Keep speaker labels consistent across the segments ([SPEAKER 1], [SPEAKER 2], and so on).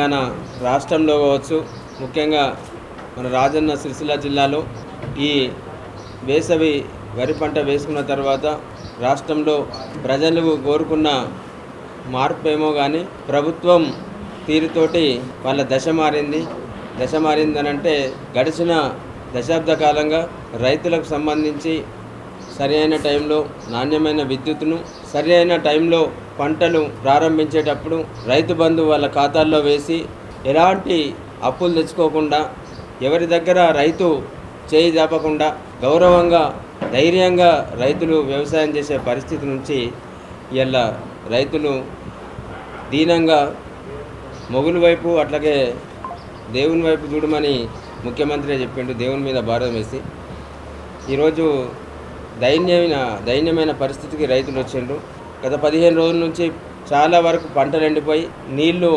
[SPEAKER 1] తెలంగాణ రాష్ట్రంలో కావచ్చు ముఖ్యంగా మన రాజన్న సిరిసిల్ల జిల్లాలో ఈ వేసవి వరి పంట వేసుకున్న తర్వాత రాష్ట్రంలో ప్రజలు కోరుకున్న మార్పు ఏమో కానీ ప్రభుత్వం తీరుతోటి వాళ్ళ దశ మారింది. దశ మారిందనంటే గడిచిన దశాబ్ద కాలంగా రైతులకు సంబంధించి సరి అయిన టైంలో నాణ్యమైన విద్యుత్ను సరి అయిన టైంలో పంటలు ప్రారంభించేటప్పుడు రైతు బంధు వాళ్ళ ఖాతాల్లో వేసి ఎలాంటి అప్పులు తెచ్చుకోకుండా ఎవరి దగ్గర రైతు చేయి జాపకుండా గౌరవంగా ధైర్యంగా రైతులు వ్యవసాయం చేసే పరిస్థితి నుంచి ఇలా రైతులు దీనంగా మొగుల వైపు అట్లాగే దేవుని వైపు చూడమని ముఖ్యమంత్రి చెప్పిండు దేవుని మీద భారం వేసి. ఈరోజు దైన్యమైన దైన్యమైన పరిస్థితికి రైతులు వచ్చిండ్రు. గత పదిహేను రోజుల నుంచి చాలా వరకు పంటలు ఎండిపోయి నీళ్ళు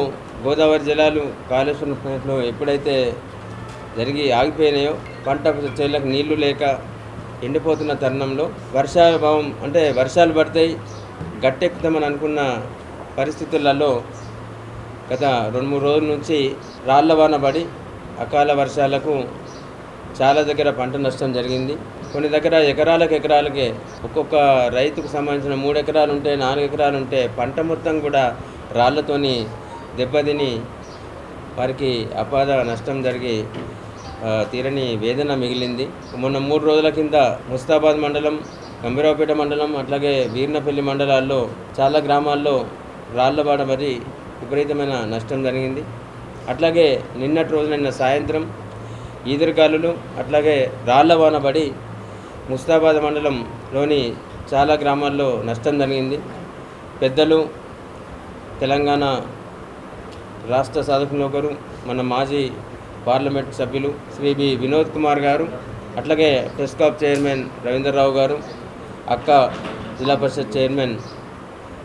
[SPEAKER 1] గోదావరి జలాలు కాళేశ్వరం ప్రాంతంలో ఎప్పుడైతే జరిగి ఆగిపోయినాయో పంట చేలకు నీళ్ళు లేక ఎండిపోతున్న తరుణంలో వర్షాభావం అంటే వర్షాలు పడతాయి గట్టెక్కుతామని అనుకున్న పరిస్థితులలో గత రెండు మూడు రోజుల నుంచి రాళ్ళ వాన పడి అకాల వర్షాలకు చాలా దగ్గర పంట నష్టం జరిగింది. కొన్ని దగ్గర ఎకరాలకు ఎకరాలకే. ఒక్కొక్క రైతుకు సంబంధించిన మూడు ఎకరాలు ఉంటే నాలుగు ఎకరాలు ఉంటే పంట మొత్తం కూడా రాళ్ళతోని దెబ్బతిని వారికి అపాద నష్టం జరిగి తీరని వేదన మిగిలింది. మొన్న మూడు రోజుల కింద ముస్తాబాద్ మండలం గంభీరావుపేట మండలం అట్లాగే వీర్నపల్లి మండలాల్లో చాలా గ్రామాల్లో రాళ్ళబాట మరి విపరీతమైన నష్టం జరిగింది. అట్లాగే నిన్నటి రోజు నిన్న సాయంత్రం ఈదురుగాలులు అట్లాగే రాళ్ళ వాన పడి ముస్తాబాద్ మండలంలోని చాలా గ్రామాల్లో నష్టం జరిగింది. పెద్దలు తెలంగాణ రాష్ట్ర సాధకులు ఒకరు మన మాజీ పార్లమెంట్ సభ్యులు శ్రీ బి. వినోద్ కుమార్ గారు అట్లాగే ప్రెస్ క్లబ్ చైర్మన్ రవీంద్రరావు గారు అక్క జిల్లా పరిషత్ చైర్మన్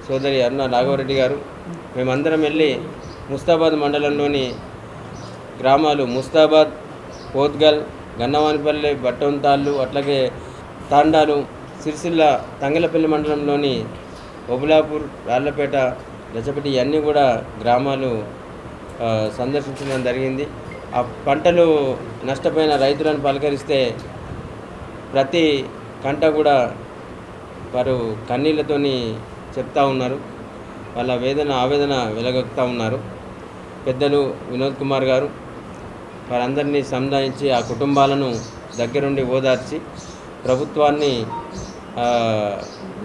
[SPEAKER 1] సోదరి అరుణ రాఘవరెడ్డి గారు. మేమందరం వెళ్ళి ముస్తాబాద్ మండలంలోని గ్రామాలు ముస్తాబాద్ పోత్గల్ గన్నవానిపల్లి బట్టంతాళ్ళు అట్లాగే తాండాలు సిరిసిల్ల తంగలపల్లి మండలంలోని ఒబులాపూర్ రాళ్ళపేట రచపటి ఇవన్నీ కూడా గ్రామాలు సందర్శించడం జరిగింది. ఆ పంటలు నష్టపోయిన రైతులను పలకరిస్తే ప్రతి కంట కూడా వారు కన్నీళ్ళతోని చెప్తా ఉన్నారు. వాళ్ళ వేదన ఆవేదన వెలగొక్కుతూ ఉన్నారు. పెద్దలు వినోద్ కుమార్ గారు వారందరినీ సంధానించి ఆ కుటుంబాలను దగ్గరుండి ఓదార్చి ప్రభుత్వాన్ని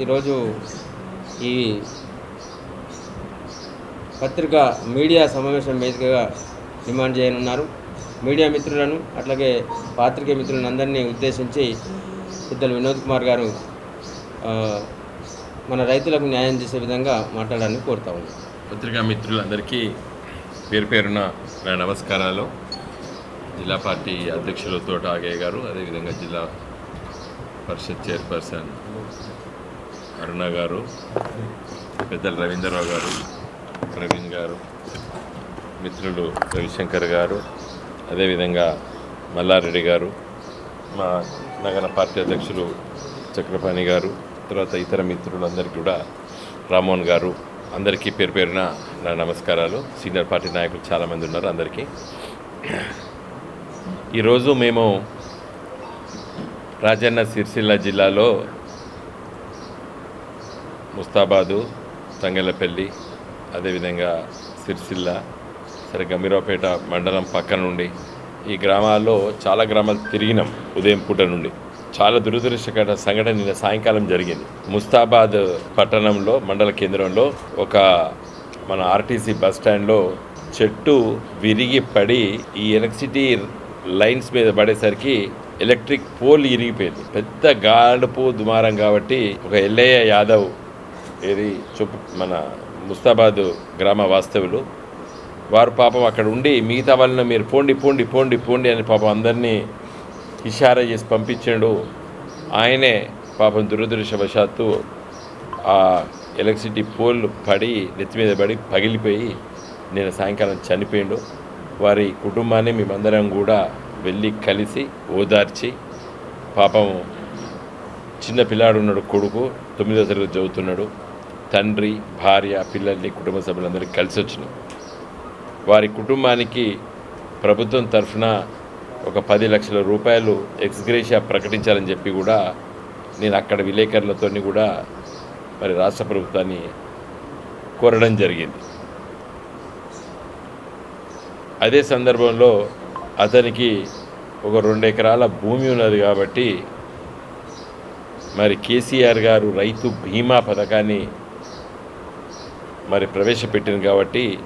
[SPEAKER 1] ఈరోజు ఈ పత్రిక మీడియా సమావేశం వేదికగా డిమాండ్ చేయనున్నారు. మీడియా మిత్రులను అట్లాగే పాత్రికే మిత్రులను అందరినీ ఉద్దేశించి పెద్దలు వినోద్ కుమార్ గారు మన రైతులకు న్యాయం చేసే విధంగా మాట్లాడాలని కోరుతా ఉన్నాం.
[SPEAKER 2] పత్రికా మిత్రులందరికీ పేరు పేరున నా నమస్కారాలు. జిల్లా పార్టీ అధ్యక్షులు తోట ఆగయ్య గారు అదేవిధంగా జిల్లా పరిషత్ చైర్పర్సన్ అరుణ గారు పెద్దలు రవీంద్రరావు గారు ప్రవీణ్ గారు మిత్రులు రవిశంకర్ గారు అదేవిధంగా మల్లారెడ్డి గారు మా నగర పార్టీ అధ్యక్షులు చక్రపాణి గారు తర్వాత ఇతర మిత్రులందరికీ కూడా రామోహన్ గారు అందరికీ పేరు పేరున నా నమస్కారాలు. సీనియర్ పార్టీ నాయకులు చాలామంది ఉన్నారు అందరికీ. ఈరోజు మేము రాజన్న సిరిసిల్ల జిల్లాలో ముస్తాబాదు తంగెలపల్లి అదేవిధంగా సిరిసిల్ల సరే గంభీరావుపేట మండలం పక్క నుండి ఈ గ్రామాల్లో చాలా గ్రామాలు తిరిగినాం ఉదయం పూట నుండి. చాలా దురదృష్టకర సంఘటన నిన్న సాయంకాలం జరిగింది. ముస్తాబాద్ పట్టణంలో మండల కేంద్రంలో ఒక మన ఆర్టీసీ బస్ స్టాండ్లో చెట్టు విరిగి పడి ఈ ఎలక్ట్రిసిటీ లైన్స్ మీద పడేసరికి ఎలక్ట్రిక్ పోల్ ఇరిగిపోయింది. పెద్ద గాడుపు దుమారం కాబట్టి ఒక ఎల్లయ్య యాదవ్ ఏది చూపు మన ముస్తాబాద్ గ్రామ వాస్తవులు వారు పాపం అక్కడ ఉండి మిగతా వాళ్ళని మీరు పోండి పోండి పోండి పోండి అని పాపం అందరినీ ఇషారా చేసి పంపించాడు. ఆయనే పాపం దురదృష్టవశాత్తు ఆ ఎలక్ట్రిసిటీ పోల్ పడి నెత్తి మీద పడి పగిలిపోయి నేను సాయంకాలం చనిపోయిండు. వారి కుటుంబాన్ని మేమందరం కూడా వెళ్ళి కలిసి ఓదార్చి పాపం చిన్న పిల్లాడు ఉన్నాడు కొడుకు తొమ్మిదో తరగతి చదువుతున్నాడు. తండ్రి భార్య పిల్లల్ని కుటుంబ సభ్యులందరికీ కలిసి వచ్చినాం. వారి కుటుంబానికి ప్రభుత్వం తరఫున ఒక పది లక్షల రూపాయలు ఎక్స్గ్రేషియా ప్రకటించాలని చెప్పి కూడా నేను అక్కడ విలేకరులతో కూడా మరి రాష్ట్ర ప్రభుత్వాన్ని కోరడం జరిగింది. అదే సందర్భంలో అతనికి ఒక రెండు ఎకరాల భూమి ఉన్నది కాబట్టి మరి కేసీఆర్ గారు రైతు బీమా పథకాన్ని మరి ప్రవేశపెట్టింది కాబట్టి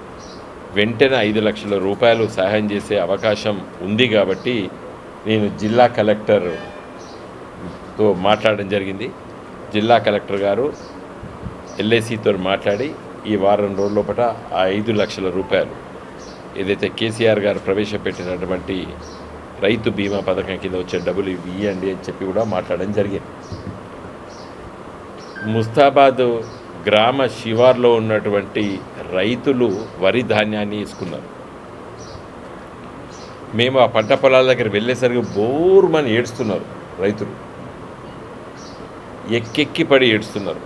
[SPEAKER 2] వెంటనే ఐదు లక్షల రూపాయలు సహాయం చేసే అవకాశం ఉంది కాబట్టి నేను జిల్లా కలెక్టర్తో మాట్లాడడం జరిగింది. జిల్లా కలెక్టర్ గారు ఎల్ఐసితో మాట్లాడి ఈ వారం రోజుల లోపల ఆ ఐదు లక్షల రూపాయలు ఏదైతే కేసీఆర్ గారు ప్రవేశపెట్టినటువంటి రైతు బీమా పథకం కింద వచ్చే డబ్బులు ఇవి ఇవ్వండి అని చెప్పి కూడా మాట్లాడడం జరిగింది. ముస్తాబాద్ గ్రామ శివార్లో ఉన్నటువంటి రైతులు వరి ధాన్యాన్ని ఇసుకున్నారు మేము ఆ పంట పొలాల దగ్గర వెళ్ళేసరికి బోరుమని ఏడుస్తున్నారు రైతులు. ఎక్కెక్కి పడి ఏడుస్తున్నారు.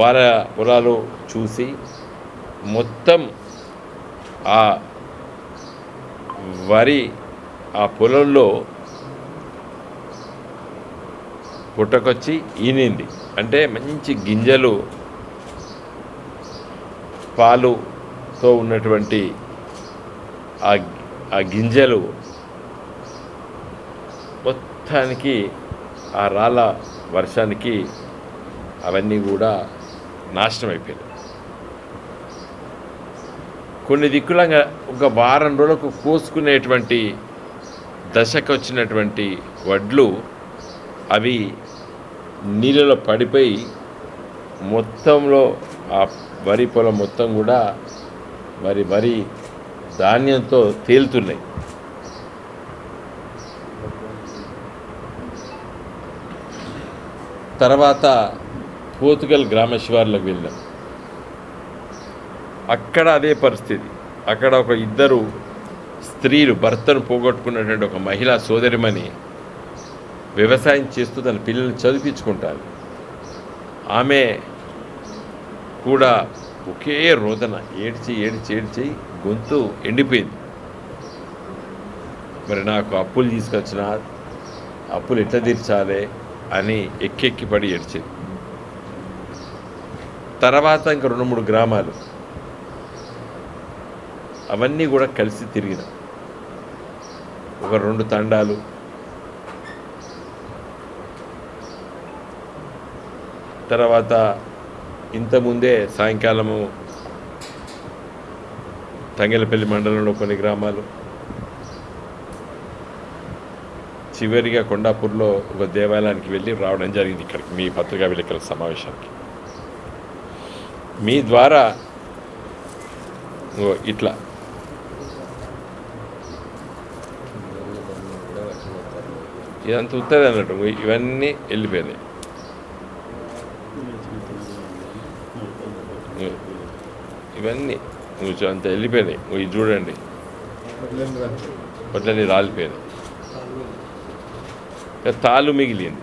[SPEAKER 2] వాళ్ళ పొలాలు చూసి మొత్తం ఆ వరి ఆ పొలంలో పుట్టకొచ్చి ఈనింది. అంటే మంచి గింజలు పాలుతో ఉన్నటువంటి ఆ ఆ గింజలు మొత్తానికి ఆ రాళ్ళ వర్షానికి అవన్నీ కూడా నాశనం అయిపోయాయి కొన్ని దిక్కులంగా ఒక వారం రోజులకు కోసుకునేటువంటి దశకు వచ్చినటువంటి వడ్లు అవి నీళ్ళలో పడిపోయి మొత్తంలో ఆ వరి పొలం మొత్తం కూడా మరి వరి ధాన్యంతో తేలుతున్నాయి. తర్వాత పోతుగల్ గ్రామ శివార్లకు వెళ్ళాం అక్కడ అదే పరిస్థితి. అక్కడ ఒక ఇద్దరు స్త్రీలు భర్తను పోగొట్టుకున్నటువంటి ఒక మహిళా సోదరిమని వ్యవసాయం చేస్తూ తన పిల్లల్ని చదివించుకుంటారు. ఆమె కూడా ఒకే రోదన ఏడ్చి ఏడ్చి ఏడ్చి గొంతు ఎండిపోయింది. మరి నాకు అప్పులు తీసుకొచ్చిన అప్పులు ఎట్లా తీర్చాలి అని ఎక్కెక్కి పడి ఏడ్చింది. తర్వాత ఇంక రెండు మూడు గ్రామాలు అవన్నీ కూడా కలిసి తిరిగిన. ఒక రెండు తండాలు. తర్వాత ఇంతకుముందే సాయంకాలము తంగెలపల్లి మండలంలో కొన్ని గ్రామాలు. చివరిగా కొండాపూర్లో ఒక దేవాలయానికి వెళ్ళి రావడం జరిగింది ఇక్కడికి మీ పత్రికా విలేకరుల సమావేశానికి. మీ ద్వారా ఇట్లా ఇదంతా ఉత్తది అన్నట్టు ఇవన్నీ వెళ్ళిపోయినాయి. ఇవన్నీ నువ్వు అంత వెళ్ళిపోయినాయి. ఇది చూడండి. పట్లని రాలిపోయినాయి. ఇంకా తాలు మిగిలింది.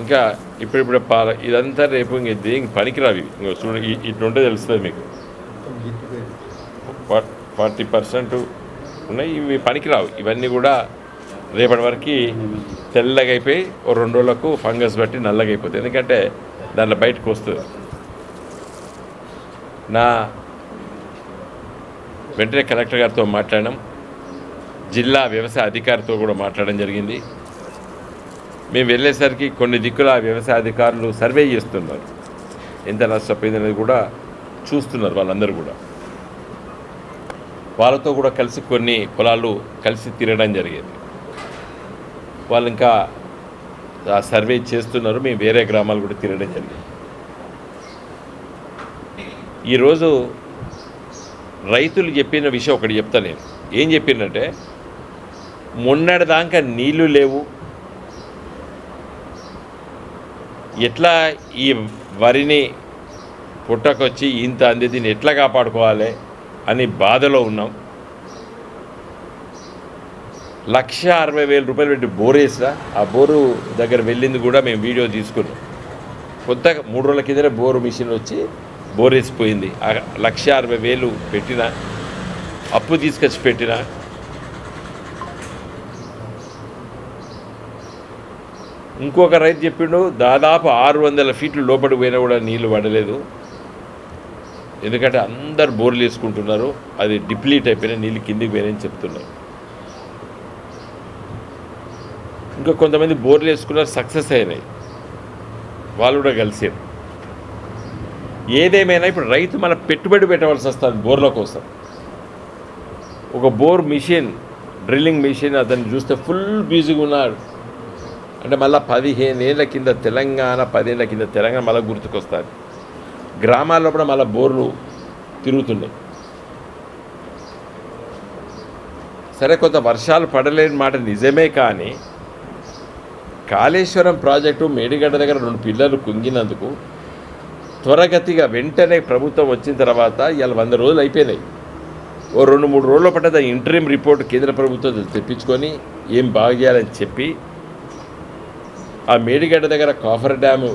[SPEAKER 2] ఇంకా ఇప్పుడిప్పుడు పాల ఇదంతా రేపు ఇంక దేనికి పనికిరావి ఇంకో చూడ ఇట్లుంటే తెలుస్తుంది మీకు. ఫార్టీ పర్సెంట్ ఉన్నాయి ఇవి పనికిరావు. ఇవన్నీ కూడా రేపటి వరకు తెల్లగా అయిపోయి ఓ రెండు రోజులకు ఫంగస్ బట్టి నల్లగా అయిపోతుంది ఎందుకంటే దాంట్లో బయటకు వస్తుంది. నా వెంటనే కలెక్టర్ గారితో మాట్లాడినాం. జిల్లా వ్యవసాయ అధికారితో కూడా మాట్లాడడం జరిగింది. మేము వెళ్ళేసరికి కొన్ని దిక్కుల వ్యవసాయ అధికారులు సర్వే చేస్తున్నారు. ఎంత నష్టపోయింది అనేది కూడా చూస్తున్నారు వాళ్ళందరూ కూడా. వాళ్ళతో కూడా కలిసి కొన్ని పొలాలు కలిసి తిరగడం జరిగింది. వాళ్ళు ఇంకా ఆ సర్వే చేస్తున్నారు. మేము వేరే గ్రామాలు కూడా తిరగడం జరిగింది. ఈరోజు రైతులు చెప్పిన విషయం ఒకటి చెప్తా నేను. ఏం చెప్పిందంటే మొన్నటిదాకా నీళ్ళు లేవు. ఎట్లా ఈ వరిని పుట్టకొచ్చి ఇంత అంది దీన్ని ఎట్లా కాపాడుకోవాలి అని బాధలో ఉన్నాం. లక్ష అరవై వేల రూపాయలు పెట్టి బోరేసా ఆ బోరు దగ్గర వెళ్ళింది కూడా మేము వీడియో తీసుకున్నాం. కొత్తగా మూడు రోజుల కిందనే బోరు మిషన్ వచ్చి బోరేసిపోయింది ఆ లక్ష అరవై వేలు పెట్టిన అప్పు తీసుకొచ్చి పెట్టిన ఇంకొక రైతు చెప్పిండు దాదాపు ఆరు వందల ఫీట్లు లోపలికి పోయినా కూడా నీళ్ళు పడలేదు. ఎందుకంటే అందరు బోర్లు వేసుకుంటున్నారు అది డిప్లీట్ అయిపోయినా నీళ్ళు కిందికి పోయినాయని చెప్తున్నారు. ఇంకా కొంతమంది బోర్లు వేసుకున్నారు సక్సెస్ అయినాయి. వాళ్ళు కూడా కలిసారు ఏదేమైనా ఇప్పుడు రైతు మన పెట్టుబడి పెట్టవలసి వస్తుంది బోర్ల కోసం. ఒక బోర్ మిషన్ డ్రిల్లింగ్ మిషన్ అతన్ని చూస్తే ఫుల్ బిజీగా ఉన్నాడు. అంటే మళ్ళీ పదిహేను ఏళ్ళ కింద తెలంగాణ పదేళ్ళ కింద తెలంగాణ మళ్ళీ గుర్తుకొస్తుంది. గ్రామాల్లో కూడా మళ్ళీ బోర్లు తిరుగుతున్నాయి. సరే కొంత వర్షాలు పడలేని మాట నిజమే కానీ కాళేశ్వరం ప్రాజెక్టు మేడిగడ్డ దగ్గర రెండు పిల్లలు కుంగినందుకు త్వరగతిగా వెంటనే ప్రభుత్వం వచ్చిన తర్వాత ఇవాళ వంద రోజులు అయిపోయినాయి. ఓ రెండు మూడు రోజుల పడ్డ ఇంటరీం రిపోర్ట్ కేంద్ర ప్రభుత్వం తెప్పించుకొని ఏం బాగా చేయాలని చెప్పి ఆ మేడిగడ్డ దగ్గర కాఫర్ డ్యాము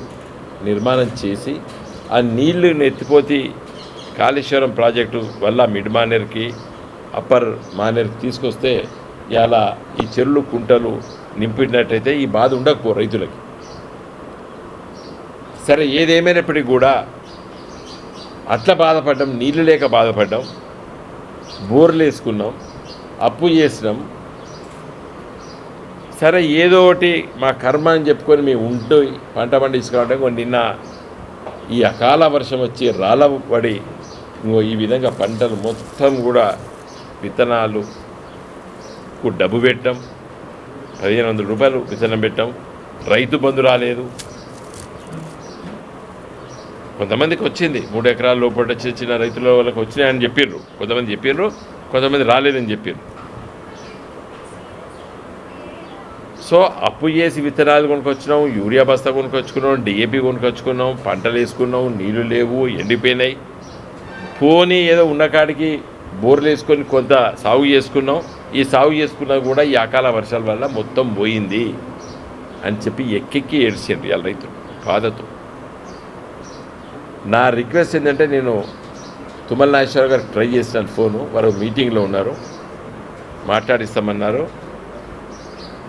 [SPEAKER 2] నిర్మాణం చేసి ఆ నీళ్ళు నెత్తిపోతి కాళేశ్వరం ప్రాజెక్టు వల్ల మిడ్ మానేర్కి అప్పర్ మానేర్కి తీసుకొస్తే ఇలా ఈ చెరువులు కుంటలు నింపినట్టయితే ఈ బాధ ఉండకపో రైతులకి. సరే ఏదేమైనప్పటికీ కూడా అట్లా బాధపడ్డాం నీళ్ళు లేక బాధపడ్డాం బోర్లు వేసుకున్నాం అప్పు చేసినాం. సరే ఏదో ఒకటి మా కర్మ అని చెప్పుకొని మేము ఉంటూ పంట పండించుకోవడం నిన్న ఈ అకాల వర్షం వచ్చి రాళ్ళ పడి ఇంకో ఈ విధంగా పంటలు మొత్తం కూడా విత్తనాలు డబ్బు పెట్టాం. పదిహేను వందల రూపాయలు విత్తనం పెట్టాం. రైతు బంధు రాలేదు. కొంతమందికి వచ్చింది. మూడు ఎకరాల లోపల చిన్న చిన్న రైతుల వాళ్ళకి వచ్చినాయని చెప్పిర్రు. కొంతమంది చెప్పిర్రు కొంతమంది రాలేదని చెప్పారు సో అప్పు చేసి విత్తనాలు కొనుక్కొచ్చినాం యూరియా బస్తా కొనుక్కొచ్చుకున్నాం డిఏపి కొనుక్కొచ్చుకున్నాం పంటలు వేసుకున్నాం నీళ్ళు లేవు ఎండిపోయినాయి. పోనీ ఏదో ఉన్న కాడికి బోర్లు వేసుకొని కొంత సాగు చేసుకున్నాం. ఈ సాగు చేసుకున్నా కూడా ఈ అకాల వర్షాల వల్ల మొత్తం పోయింది అని చెప్పి ఎక్కెక్కి ఏడ్చిండ్రు ఇవాళ రైతులు బాధతో. నా రిక్వెస్ట్ ఏంటంటే నేను తుమ్మల నాగేశ్వర గారు ట్రై చేసినాను ఫోను వారు మీటింగ్లో ఉన్నారు మాట్లాడిస్తామన్నారు.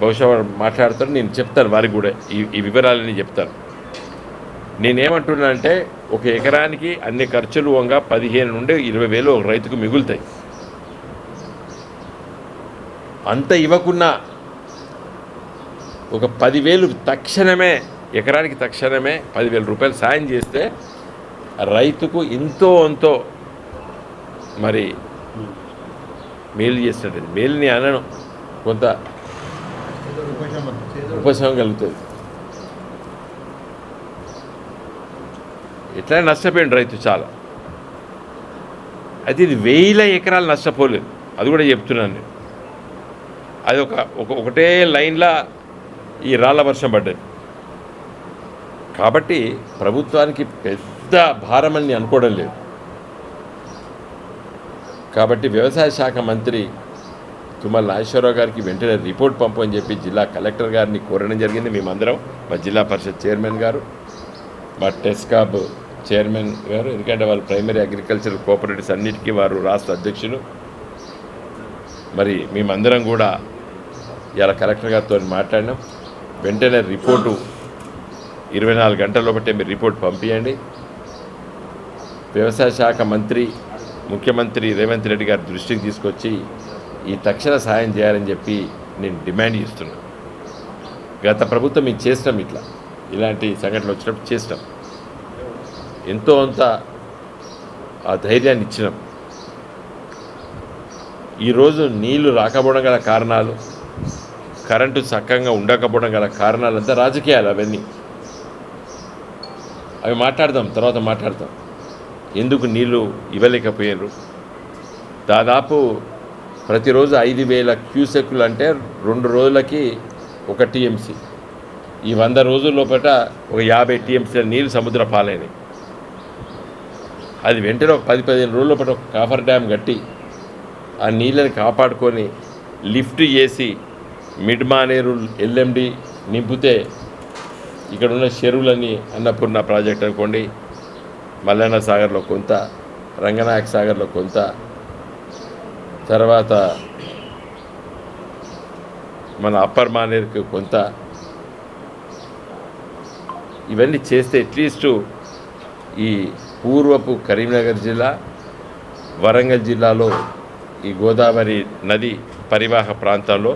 [SPEAKER 2] బహుశా వారు మాట్లాడతారు నేను చెప్తాను వారికి కూడా ఈ ఈ వివరాలని చెప్తాను. నేనేమంటున్నానంటే ఒక ఎకరానికి అన్ని ఖర్చులు వంగా పదిహేను నుండి ఇరవై వేలు ఒక రైతుకు మిగులుతాయి. అంత ఇవ్వకున్నా ఒక పదివేలు తక్షణమే ఎకరానికి తక్షణమే పదివేల రూపాయలు సాయం చేస్తే రైతుకు ఎంతో ఎంతో మరి మేలు చేసినట్టు మేలుని అనను. కొంత ఉపశమనం కలుగుతుంది. ఇట్లా నష్టపోయింది రైతు చాలా. అయితే ఇది వేల ఎకరాలు నష్టపోలేదు. అది కూడా చెప్తున్నాను నేను. అది ఒక ఒక- ఒకటే లైన్లా ఈ రాళ్ళ వర్షం పడ్డది. కాబట్టి ప్రభుత్వానికి పెద్ద భారమని అనుకోవడం లేదు. కాబట్టి వ్యవసాయ శాఖ మంత్రి తుమ్మల నాగేశ్వరరావు గారికి వెంటనే రిపోర్ట్ పంపని చెప్పి జిల్లా కలెక్టర్ గారిని కోరడం జరిగింది మేమందరం మా జిల్లా పరిషత్ చైర్మన్ గారు మా టెస్కాబ్ చైర్మన్ గారు ఎందుకంటే వాళ్ళు ప్రైమరీ అగ్రికల్చర్ కోఆపరేటివ్స్ అన్నిటికీ వారు రాష్ట్ర అధ్యక్షులు. మరి మేమందరం కూడా ఇలా కలెక్టర్ గారితో మాట్లాడినాం. వెంటనే రిపోర్టు ఇరవై నాలుగు గంటల బట్టే మీరు రిపోర్ట్ పంపించండి వ్యవసాయ శాఖ మంత్రి ముఖ్యమంత్రి రేవంత్ రెడ్డి గారి దృష్టికి తీసుకొచ్చి ఈ తక్షణ సాయం చేయాలని చెప్పి నేను డిమాండ్ చేస్తున్నాను గత ప్రభుత్వం మేము చేసినాం ఇట్లా. ఇలాంటి సంఘటనలు వచ్చినప్పుడు చేసినాం ఎంతో అంత ఆ ధైర్యాన్ని ఇచ్చినాం. ఈరోజు నీళ్ళు రాకపోవడం గల కారణాలు కరెంటు చక్కగా ఉండకపోవడం గల కారణాలంతా రాజకీయాలు అవన్నీ. అవి మాట్లాడదాం తర్వాత మాట్లాడదాం. ఎందుకు నీళ్ళు ఇవ్వలేకపోయారు దాదాపు ప్రతిరోజు ఐదు వేల క్యూసెక్లు అంటే రెండు రోజులకి ఒక టీఎంసీ. ఈ వంద రోజుల లోపల ఒక యాభై టీఎంసీల నీళ్ళు సముద్ర పాలైనవి అది వెంటనే ఒక పది పదిహేను రోజుల పాటు ఒక కాఫర్ డ్యామ్ కట్టి ఆ నీళ్ళని కాపాడుకొని లిఫ్ట్ చేసి మిడ్ మానేరు ఎల్ఎండి నింపితే ఇక్కడ ఉన్న చెరువులని అన్నపూర్ణ ప్రాజెక్ట్ అనుకోండి మల్లన్న సాగర్లో కొంత రంగనాయక సాగర్లో కొంత తర్వాత మన అప్పర్ మానేరుకి కొంత. ఇవన్నీ చేస్తే అట్లీస్ట్ ఈ పూర్వపు కరీంనగర్ జిల్లా వరంగల్ జిల్లాలో ఈ గోదావరి నది పరివాహ ప్రాంతాల్లో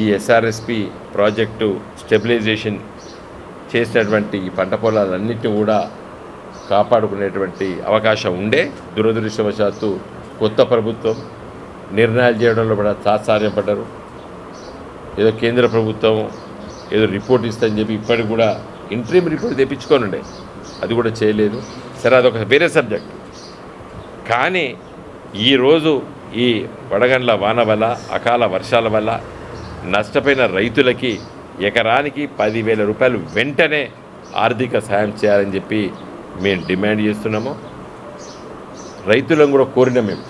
[SPEAKER 2] ఈ ఎస్ఆర్ఎస్పి ప్రాజెక్టు స్టెబిలైజేషన్ చేసినటువంటి ఈ పంట పొలాలన్నింటినీ కూడా కాపాడుకునేటువంటి అవకాశం ఉండే. దురదృష్టవశాత్తు కొత్త ప్రభుత్వం నిర్ణయాలు చేయడంలో కూడా తాత్సార్యపడ్డారు ఏదో కేంద్ర ప్రభుత్వం ఏదో రిపోర్ట్ ఇస్తుందని చెప్పి ఇప్పటికి కూడా ఇంట్రీమ్ రిపోర్ట్ తెప్పించుకోనుండే అది కూడా చేయలేదు. సరే అదొక వేరే సబ్జెక్ట్. కానీ ఈరోజు ఈ వడగండ్ల వాన వల్ల అకాల వర్షాల వల్ల నష్టపోయిన రైతులకి ఎకరానికి పదివేల రూపాయలు వెంటనే ఆర్థిక సాయం చేయాలని చెప్పి మేము డిమాండ్ చేస్తున్నాము. రైతులను కూడా కోరిన మేము.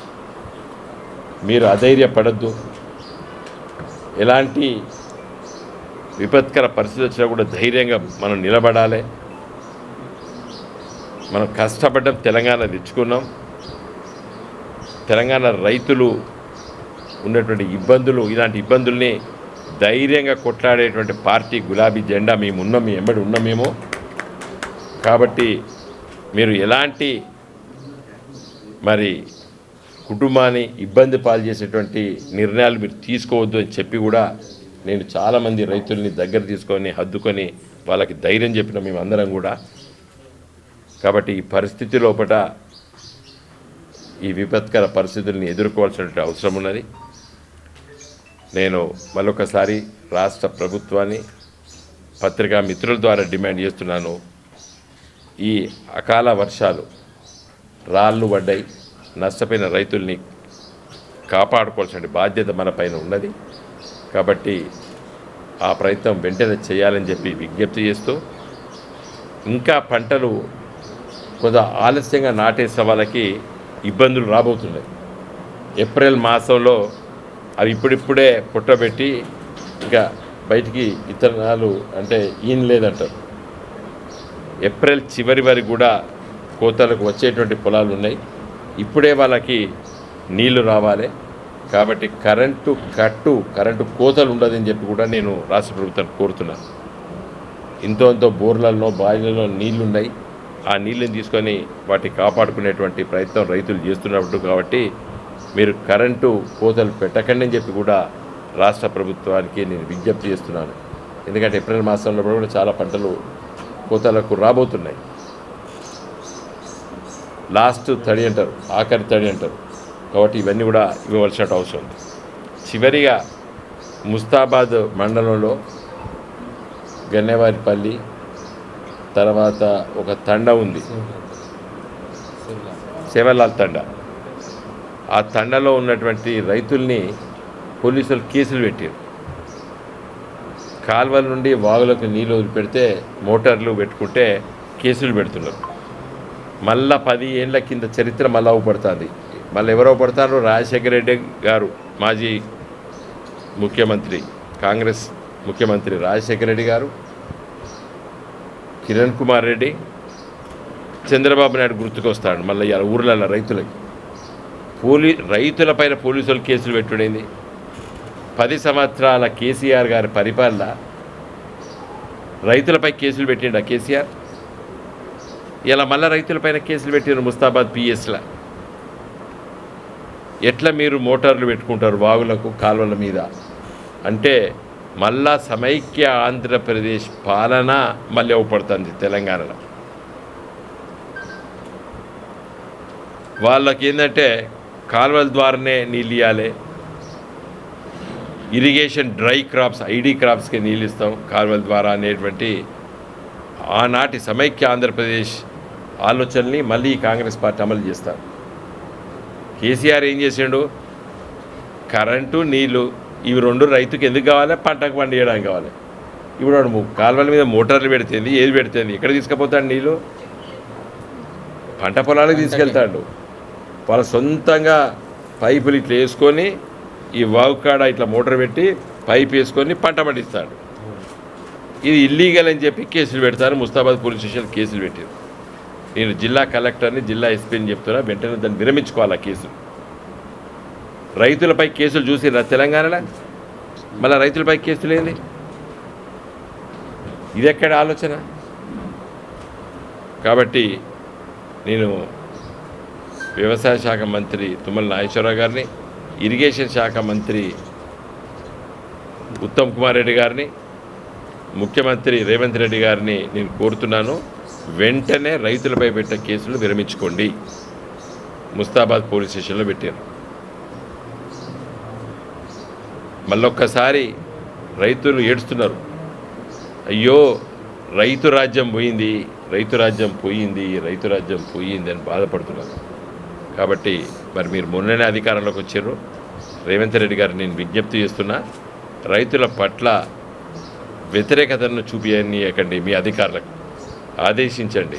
[SPEAKER 2] మీరు అధైర్యపడద్దు. ఎలాంటి విపత్కర పరిస్థితి వచ్చినా కూడా ధైర్యంగా మనం నిలబడాలి. మనం కష్టపడ్డం తెలంగాణ తెచ్చుకున్నాం. తెలంగాణ రైతులు ఉన్నటువంటి ఇబ్బందులు ఇలాంటి ఇబ్బందుల్ని ధైర్యంగా కొట్లాడేటువంటి పార్టీ గులాబీ జెండా మేము ఉన్నాం మీ ఎంబడి ఉన్నాం మేము. కాబట్టి మీరు ఎలాంటి మరి కుటుంబాన్ని ఇబ్బంది పాలు చేసేటువంటి నిర్ణయాలు మీరు తీసుకోవద్దు అని చెప్పి కూడా నేను చాలామంది రైతుల్ని దగ్గర తీసుకొని హద్దుకొని వాళ్ళకి ధైర్యం చెప్పిన మేమందరం కూడా. కాబట్టి ఈ పరిస్థితి లోపల ఈ విపత్కర పరిస్థితుల్ని ఎదుర్కోవాల్సినటువంటి అవసరం ఉన్నది. నేను మరొకసారి రాష్ట్ర ప్రభుత్వాన్ని పత్రికా మిత్రుల ద్వారా డిమాండ్ చేస్తున్నాను. ఈ అకాల వర్షాలు రాళ్ళు పడ్డాయి. నష్టపోయిన రైతుల్ని కాపాడుకోవాల్సిన బాధ్యత మన పైన ఉన్నది. కాబట్టి ఆ ప్రయత్నం వెంటనే చేయాలని చెప్పి విజ్ఞప్తి చేస్తూ ఇంకా పంటలు కొంత ఆలస్యంగా నాటేసిన వాళ్ళకి ఇబ్బందులు రాబోతున్నాయి. ఏప్రిల్ మాసంలో అవి ఇప్పుడిప్పుడే పుట్టబెట్టి ఇంకా బయటికి ఇతరాలు అంటే ఈయన లేదంటారు. ఏప్రిల్ చివరి వరకు కూడా కోతలకు వచ్చేటువంటి పొలాలు ఉన్నాయి. ఇప్పుడే వాళ్ళకి నీళ్ళు రావాలి. కాబట్టి కరెంటు కట్టు కరెంటు కోతలు ఉండదని చెప్పి కూడా నేను రాష్ట్ర ప్రభుత్వాన్ని కోరుతున్నాను. ఇంతో ఇంతో బోర్లలో బావిలలో నీళ్ళున్నాయి. ఆ నీళ్ళని తీసుకొని వాటిని కాపాడుకునేటువంటి ప్రయత్నం రైతులు చేస్తున్నప్పుడు కాబట్టి మీరు కరెంటు కోతలు పెట్టకండి అని చెప్పి కూడా రాష్ట్ర ప్రభుత్వానికి నేను విజ్ఞప్తి చేస్తున్నాను. ఎందుకంటే ఏప్రిల్ మాసంలో కూడా చాలా పంటలు కోతలకు రాబోతున్నాయి. లాస్ట్ తడి అంటారు ఆఖరి తడి అంటారు. కాబట్టి ఇవన్నీ కూడా ఇవ్వవలసిన అవసరం ఉంది. చివరిగా ముస్తాబాద్ మండలంలో గన్నేవారిపల్లి తర్వాత ఒక తండ ఉంది. సేవలాల్ తండ. ఆ తండలో ఉన్నటువంటి రైతుల్ని పోలీసులు కేసులు పెట్టారు. కాల్వల నుండి వాగులకు నీళ్ళు వదిలిపెడితే మోటార్లు పెట్టుకుంటే కేసులు పెడుతున్నారు. మళ్ళా పది ఏళ్ళ కింద చరిత్ర మళ్ళా పడుతుంది మళ్ళీ ఎవరో పడతారో? రాజశేఖర రెడ్డి గారు మాజీ ముఖ్యమంత్రి కాంగ్రెస్ ముఖ్యమంత్రి రాజశేఖర రెడ్డి గారు. కిరణ్ కుమార్ రెడ్డి చంద్రబాబు నాయుడు గుర్తుకొస్తాడు మళ్ళీ ఇలా ఊర్లలో రైతులకి. పోలీ రైతులపైన పోలీసులు కేసులు పెట్టుడైంది? పది సంవత్సరాల కేసీఆర్ గారి పరిపాలన రైతులపై కేసులు పెట్టిండ కేసీఆర్? ఇలా మళ్ళీ రైతులపైన కేసులు పెట్టిన ముస్తాబాద్ పిఎస్లా. ఎట్లా మీరు మోటార్లు పెట్టుకుంటారు వాగులకు కాలువల మీద? అంటే మళ్ళా సమైక్య ఆంధ్రప్రదేశ్ పాలన మళ్ళీ అవపడుతుంది తెలంగాణలో. వాళ్ళకి ఏంటంటే కాలువల ద్వారానే నీళ్ళు ఇవ్వాలి ఇరిగేషన్ డ్రై క్రాప్స్ ఐడి క్రాప్స్కి నీళ్ళు ఇస్తాం కాలువల ద్వారా అనేటువంటి ఆనాటి సమైక్య ఆంధ్రప్రదేశ్ ఆలోచనల్ని మళ్ళీ కాంగ్రెస్ పార్టీ అమలు చేస్తారు. కేసీఆర్ ఏం చేసాడు? కరెంటు నీళ్ళు ఇవి రెండు రైతుకి ఎందుకు కావాలి? పంటకు పండియడానికి కావాలి. ఇప్పుడు వాడు కాలువల మీద మోటార్లు పెడుతుంది ఏది పెడుతుంది? ఎక్కడ తీసుకుపోతాడు నీళ్ళు పంట పొలాలకు తీసుకెళ్తాడు. వాళ్ళ సొంతంగా పైపులు ఇట్లా వేసుకొని ఈ వాగు కాడ ఇట్లా మోటార్ పెట్టి పైప్ వేసుకొని పంట పండిస్తాడు. ఇది ఇల్లీగల్ అని చెప్పి కేసులు పెడతారు. ముస్తాబాద్ పోలీస్ స్టేషన్ కేసులు పెట్టారు. నేను జిల్లా కలెక్టర్ని జిల్లా ఎస్పీని చెప్తున్నా వెంటనే దాన్ని విరమించుకోవాలి ఆ కేసు రైతులపై కేసులు చూసిరా తెలంగాణలో? మళ్ళీ రైతులపై కేసులు ఏంది? ఇది ఎక్కడ ఆలోచన? కాబట్టి నేను వ్యవసాయ శాఖ మంత్రి తుమ్మల నాగేశ్వరరావు గారిని ఇరిగేషన్ శాఖ మంత్రి ఉత్తమ్ కుమార్ రెడ్డి గారిని ముఖ్యమంత్రి రేవంత్ రెడ్డి గారిని నేను కోరుతున్నాను వెంటనే రైతులపై పెట్టే కేసులు విరమించుకోండి. ముస్తాబాద్ పోలీస్ స్టేషన్లో పెట్టారు. మళ్ళొక్కసారి రైతులు ఏడుస్తున్నారు. అయ్యో రైతు రాజ్యం పోయింది రైతు రాజ్యం పోయింది రైతు రాజ్యం పోయింది అని బాధపడుతున్నారు. కాబట్టి మరి మీరు మొన్ననే అధికారంలోకి వచ్చారు. రేవంత్ రెడ్డి గారు నేను విజ్ఞప్తి చేస్తున్నా రైతుల పట్ల వ్యతిరేకతను చూపించనీయకండి మీ అధికారులకు. ఆదేశించండి.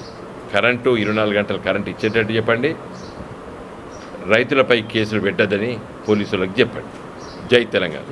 [SPEAKER 2] కరెంటు ఇరవై నాలుగు గంటలు కరెంటు ఇచ్చేటట్టు చెప్పండి. రైతులపై కేసులు పెట్టద్దని పోలీసులకు చెప్పండి.
[SPEAKER 1] జై తెలంగాణ.